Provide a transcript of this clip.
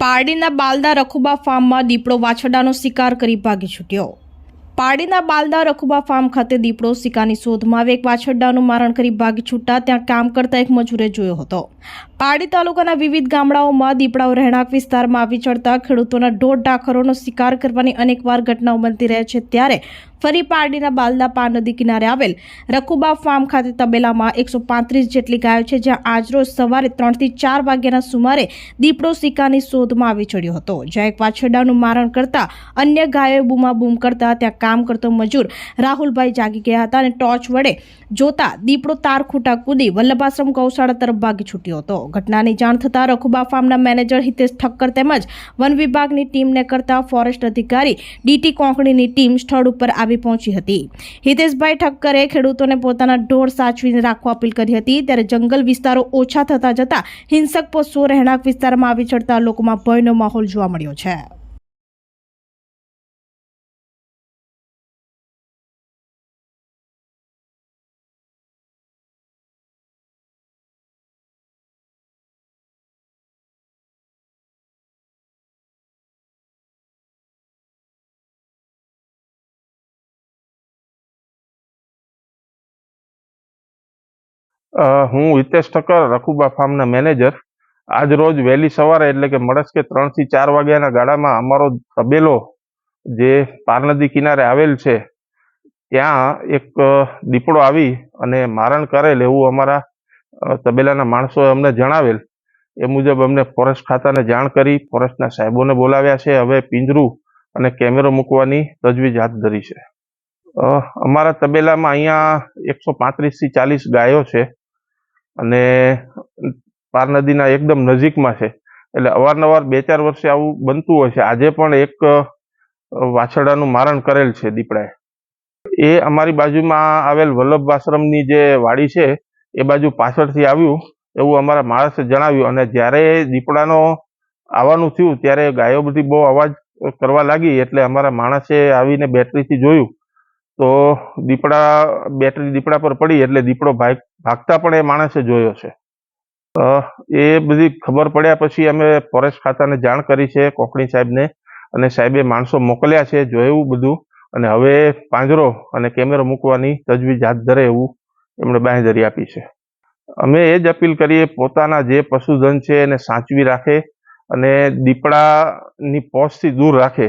પારડીના બાલદા રખુબા ફાર્મમાં દીપડો વાછરડાનો શિકાર કરી ભાગી છૂટ્યો. પારડીના બાલદા રખુબા ફાર્મ ખાતે દીપડો શિકારની શોધમાં આવે એક વાછરડાનું મારણ કરી ભાગી છૂટતા ત્યાં કામ કરતા એક મજૂરે જોયો હતો. પાડી તાલુકાના વિવિધ ગામડાઓમાં દીપડાઓ રહેણાંક વિસ્તારમાં આવી ચડતા ખેડૂતોના ઢોર ડાખરોનો શિકાર કરવાની અનેકવાર ઘટનાઓ બનતી રહે છે. ત્યારે ફરી પારડીના બાલદા પાર નદી કિનારે આવેલ રખુબા ફાર્મ ખાતે તબેલામાં એકસો પાંત્રીસ જેટલી ગાયો છે, જ્યાં આજરોજ સવારે ત્રણથી ચાર વાગ્યાના સુમારે દીપડો શિકારની શોધમાં આવી ચડ્યો હતો. જ્યાં એક વાછરડાનું મારણ કરતા અન્ય ગાયોએ બૂમાબૂમ કરતા ત્યાં કામ કરતો મજૂર રાહુલભાઈ જાગી ગયા હતા અને ટોર્ચ વડે જોતા દીપડો તાર ખૂટા કૂદી વલ્લભાશ્રમ ગૌશાળા તરફ ભાગી છૂટ્યો હતો. ઘટનાની જાણ થતાં રખુબા ફાર્મના મેનેજર હિતેશ ઠક્કર તેમજ વન વિભાગની ટીમને કરતા ફોરેસ્ટ અધિકારી ડીટી કોંકણીની ટીમ સ્થળ ઉપર આવી પહોંચી હતી. હિતેશભાઈ ઠક્કરે ખેડૂતોને પોતાના ઢોર સાચવીને રાખવા અપીલ કરી હતી. ત્યારે જંગલ વિસ્તારો ઓછા થતા જતા હિંસક પશુઓ રહેણાંક વિસ્તારમાં આવી ચડતા લોકોમાં ભયનો માહોલ જોવા મળ્યો છે. હું હિતેશ ઠક્કર, રખુબા ફાર્મના મેનેજર. આજ રોજ વહેલી સવારે, એટલે કે મળસ કે ત્રણથી ચાર વાગ્યાના ગાળામાં અમારો તબેલો જે પાર નદી કિનારે આવેલ છે, ત્યાં એક દીપડો આવી અને મારણ કરેલ એવું અમારા તબેલાના માણસોએ અમને જણાવેલ. એ મુજબ અમને ફોરેસ્ટ ખાતાને જાણ કરી, ફોરેસ્ટના સાહેબોને બોલાવ્યા છે. હવે પિંજરું અને કેમેરો મૂકવાની તજવીજ હાથ ધરી છે. અમારા તબેલામાં અહીંયા એકસો પાંત્રીસથી ચાલીસ ગાયો છે. અને પાર નદીના એકદમ નજીકમાં છે. એટલે અવારનવાર બે ચાર વર્ષે આવું બનતું હોય છે. આજે પણ એક વાછરડાનું મારણ કરેલ છે દીપડાએ. એ અમારી બાજુમાં આવેલ વલ્લભ આશ્રમની જે વાડી છે, એ બાજુ પાછળથી આવ્યું. એવું અમારા માણસે જણાવ્યું. અને જ્યારે દીપડાનો આવવાનું થયું, ત્યારે ગાયો બધી બહુ અવાજ કરવા લાગી. એટલે અમારા માણસે આવીને બેટરીથી જોયું. તો દીપડા, બેટરી દીપડા પર પડી. એટલે દીપડો ભાગ ભાગતા પણ એ માણસે જોયો છે. એ બધી ખબર પડ્યા પછી અમે ફોરેસ્ટ ખાતાને જાણ કરી છે, કોકણી સાહેબને, અને સાહેબે માણસો મોકલ્યા છે, જોયું બધું, અને હવે પાંજરો અને કેમેરો મૂકવાની તજવીજ હાથ ધરે એવું એમણે બાંહેધરી આપી છે. અમે એ જ અપીલ કરીએ, પોતાના જે પશુધન છે એને સાચવી રાખે અને દીપડાની પોષથી દૂર રાખે.